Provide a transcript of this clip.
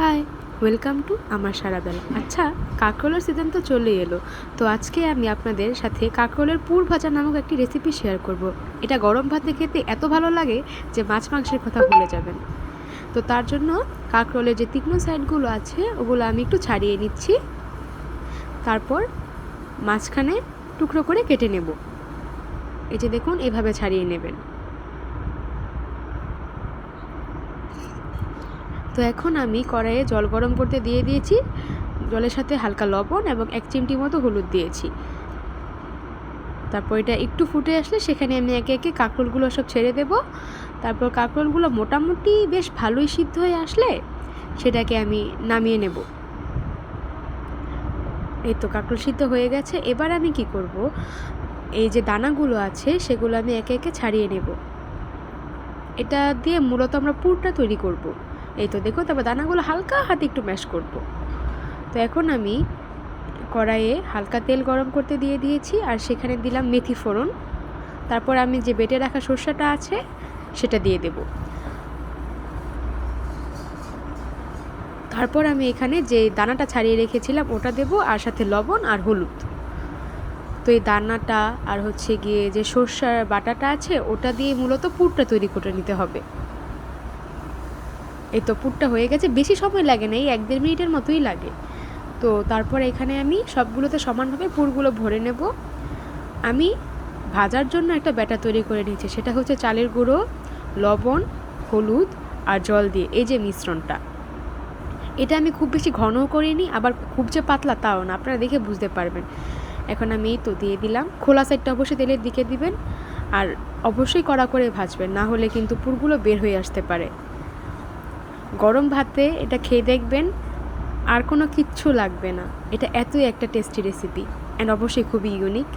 Hi welcome to আমার সারাবেলা আচ্ছা কাঁকরোলের season তো চলে এলো। তো আজকে আমি আপনাদের সাথে কাঁকরোলের পুর ভাজা নামক একটি রেসিপি শেয়ার করব। এটা গরম ভাতে খেতে এত ভালো লাগে যে মাছ মাংসের কথা ভুলে যাবেন। তো তার জন্য কাঁকরোলের যে তীক্ষ্ণ সাইডগুলো আছে, ওগুলো আমি একটু ছাড়িয়ে নিচ্ছি। তারপর মাঝখানে টুকরো করে কেটে নেব। এই যে দেখুন, এভাবে ছাড়িয়ে নেবেন। তো এখন আমি কড়াইয়ে জল গরম করতে দিয়ে দিয়েছি। জলের সাথে হালকা লবণ এবং এক চিমটি মতো হলুদ দিয়েছি। তারপর এটা একটু ফুটে আসলে সেখানে আমি একে একে কাঁকরোলগুলো সব ছেড়ে দেব। তারপর কাঁকরোলগুলো মোটামুটি বেশ ভালোই সিদ্ধ হয়ে আসলে সেটাকে আমি নামিয়ে নেব। এই তো কাঁকরোল সিদ্ধ হয়ে গেছে। এবার আমি কি করব? এই যে দানাগুলো আছে সেগুলো আমি একে একে ছাড়িয়ে নেব। এটা দিয়ে মূলত আমরা পুরটা তৈরি করব। এই তো দেখো, তারপর দানাগুলো হালকা হাতে একটু ম্যাশ করব। তো এখন আমি কড়াইয়ে হালকা তেল গরম করতে দিয়ে দিয়েছি, আর সেখানে দিলাম মেথি ফোড়ন। তারপর আমি যে বেটে রাখা সর্ষেটা আছে, সেটা দিয়ে দেব। তারপর আমি এখানে যে দানাটা ছাড়িয়ে রেখেছিলাম, ওটা দেব, আর সাথে লবণ আর হলুদ। তো এই দানাটা, আর হচ্ছে গিয়ে যে সর্ষার বাটাটা আছে, ওটা দিয়ে মূলত পুরটা তৈরি করে নিতে হবে। এই তো পুরটা হয়ে গেছে। বেশি সময় লাগে না, এই এক দেড় মিনিটের মতোই লাগে। তো তারপর এখানে আমি সবগুলোতে সমানভাবে পুরগুলো ভরে নেব। আমি ভাজার জন্য একটা ব্যাটার তৈরি করে নিয়েছি। সেটা হচ্ছে চালের গুঁড়ো, লবণ, হলুদ আর জল দিয়ে। এই যে মিশ্রণটা। এটা আমি খুব বেশি ঘনও করিনি, আবার খুব যে পাতলা তাও না, আপনারা দেখে বুঝতে পারবেন। এখন আমি এই তো দিয়ে দিলাম। খোলা সাইডটা অবশ্যই তেলের দিকে দিবেন। আর অবশ্যই কড়া করে ভাজবেন, না হলে কিন্তু পুরগুলো বের হয়ে আসতে পারে। গরম ভাতে এটা খেয়ে দেখবেন, আর কোনো কিচ্ছু লাগবে না। এটা এতই একটা টেস্টি রেসিপি অ্যান্ড অবশ্যই খুবই ইউনিক